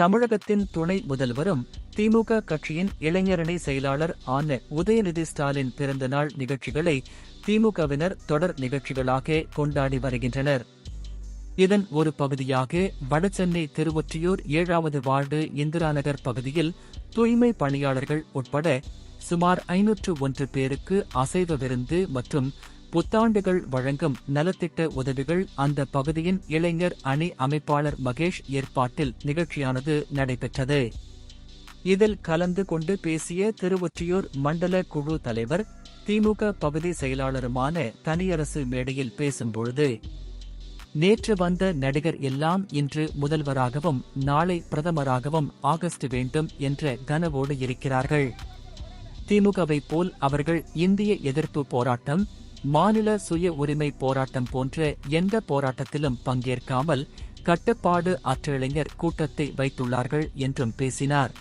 தமிழகத்தின் துணை முதல்வரும் திமுக கட்சியின் இளைஞரணி செயலாளர் ஆன உதயநிதி ஸ்டாலின் பிறந்தநாள் நிகழ்ச்சிகளை திமுகவினர் தொடர் நிகழ்ச்சிகளாக கொண்டாடி வருகின்றனர். இதன் ஒரு பகுதியாக வடசென்னை திருவொற்றியூர் ஏழாவது வார்டு இந்திரா நகர் பகுதியில் தூய்மை பணியாளர்கள் உட்பட சுமார் ஐநூற்று ஒன்று பேருக்கு அசைவ விருந்து மற்றும் புத்தாண்டுகள் வழங்கும் நலத்திட்ட உதவிகள் அந்த பகுதியின் இளைஞர் அணி அமைப்பாளர் மகேஷ் ஏற்பாட்டில் நிகழ்ச்சியானது நடைபெற்றது. இதில் கலந்து கொண்டு பேசிய திருவொற்றியூர் மண்டல குழு தலைவர் திமுக பகுதி செயலாளருமான தனியரசு மேடையில் பேசும்பொழுது நேற்று வந்த நடிகர் எல்லாம் இன்று முதல்வராகவும் நாளை பிரதமராகவும் ஆகஸ்ட் வேண்டும் என்ற கனவோடு இருக்கிறார்கள். திமுகவை போல் அவர்கள் இந்திய எதிர்ப்பு போராட்டம் மாநில சுய உரிமை போராட்டம் போன்ற எந்த போராட்டத்திலும் பங்கேற்காமல் கட்டுப்பாடு அற்ற இளைஞர் கூட்டத்தை வைத்துள்ளார்கள் என்றும் பேசினார்.